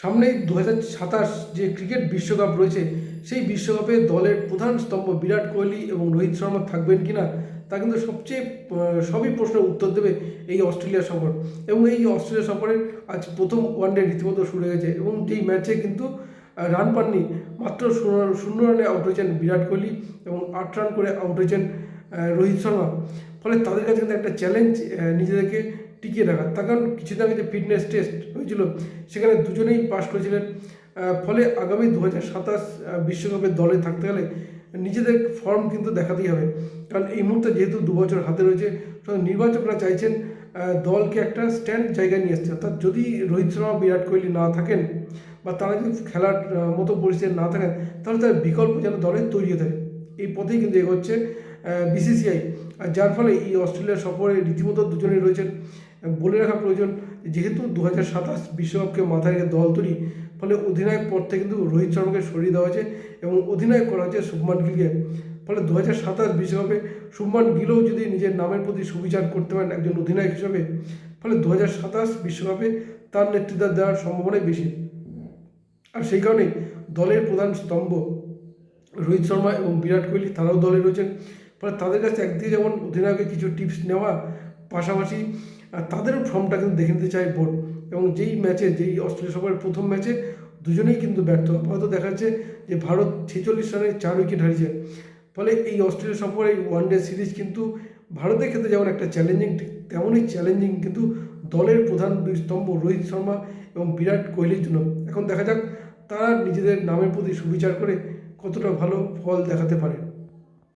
সামনেই দু সাতাশ যে ক্রিকেট বিশ্বকাপ রয়েছে, সেই বিশ্বকাপে দলের প্রধান স্তম্ভ বিরাট কোহলি এবং রোহিত শর্মা থাকবেন কিনা, তা কিন্তু সবচেয়ে সবই প্রশ্নের উত্তর দেবে এই অস্ট্রেলিয়া সফর। এবং এই অস্ট্রেলিয়া সফরের আজ প্রথম ওয়ানডে রীতিমতো শুরু হয়ে গেছে এবং যেই ম্যাচে কিন্তু রান পাননি, মাত্র শূন্য রানে আউট হয়েছেন বিরাট কোহলি এবং আট রান করে আউট হয়েছেন রোহিত শর্মা। ফলে তাদের কাছে কিন্তু একটা চ্যালেঞ্জ নিজেদেরকে টিকিয়ে রাখা। তার কারণ কিছুদিন আগে যে ফিটনেস টেস্ট হয়েছিল, সেখানে দুজনেই পাশ করেছিলেন। ফলে আগামী দু হাজার সাতাশ বিশ্বকাপের দলে থাকতে গেলে নিজেদের ফর্ম কিন্তু দেখাতেই হবে। কারণ এই মুহূর্তে যেহেতু দু বছর হাতে রয়েছে নির্বাচকরা চাইছেন দলকে একটা স্ট্যান্ড জায়গায় নিয়ে আসতে। অর্থাৎ যদি রোহিত শর্মা, বিরাট কোহলি না থাকেন বা তারা যদি খেলার মতো পরিস্থিতি না থাকেন, তাহলে তার বিকল্প যেন দলে তৈরি হতে থাকে। এই পথেই কিন্তু এগোচ্ছে বিসিসিআই আর যার ফলে এই অস্ট্রেলিয়া সফরে রীতিমতো দুজনেই রয়েছেন। বলে রাখা প্রয়োজন, যেহেতু দু হাজার সাতাশ বিশ্বকাপকে মাথায় রেখে দল তৈরি, ফলে অধিনায়ক পদ থেকে কিন্তু রোহিত শর্মাকে সরিয়ে দেওয়া হয়েছে এবং অধিনায়ক করা হয়েছে শুভমান গিলকে। ফলে দু হাজার সাতাশ বিশ্বকাপে শুভমান গিলও যদি নিজের নামের প্রতি সুবিচার করতে পারেন একজন অধিনায়ক হিসাবে, ফলে দু হাজার সাতাশ বিশ্বকাপে তার নেতৃত্ব দেওয়ার সম্ভাবনাই বেশি। আর সেই কারণেই দলের প্রধান স্তম্ভ রোহিত শর্মা এবং বিরাট কোহলি, তারাও দলে রয়েছেন। ফলে তাদের কাছে একদিকে যেমন অধিনায়কের কিছু টিপস নেওয়া পাশাপাশি তাদেরও ফর্মটা কিন্তু দেখে নিতে চায় বোর্ড। এবং যেই ম্যাচে, যেই অস্ট্রেলিয়া সফরের প্রথম ম্যাচে দুজনেই কিন্তু ব্যর্থ। হয়তো দেখা যাচ্ছে যে ভারত ছেচল্লিশ রানে চার উইকেট হারিয়েছে। ফলে এই অস্ট্রেলিয়া সফরে, এই ওয়ানডে সিরিজ কিন্তু ভারতের ক্ষেত্রে যেমন একটা চ্যালেঞ্জিং ঠিক তেমনই চ্যালেঞ্জিং কিন্তু দলের প্রধান দুই স্তম্ভ রোহিত শর্মা এবং বিরাট কোহলির জন্য। এখন দেখা যাক তারা নিজেদের নামের প্রতি সুবিচার করে কতটা ভালো ফল দেখাতে পারে।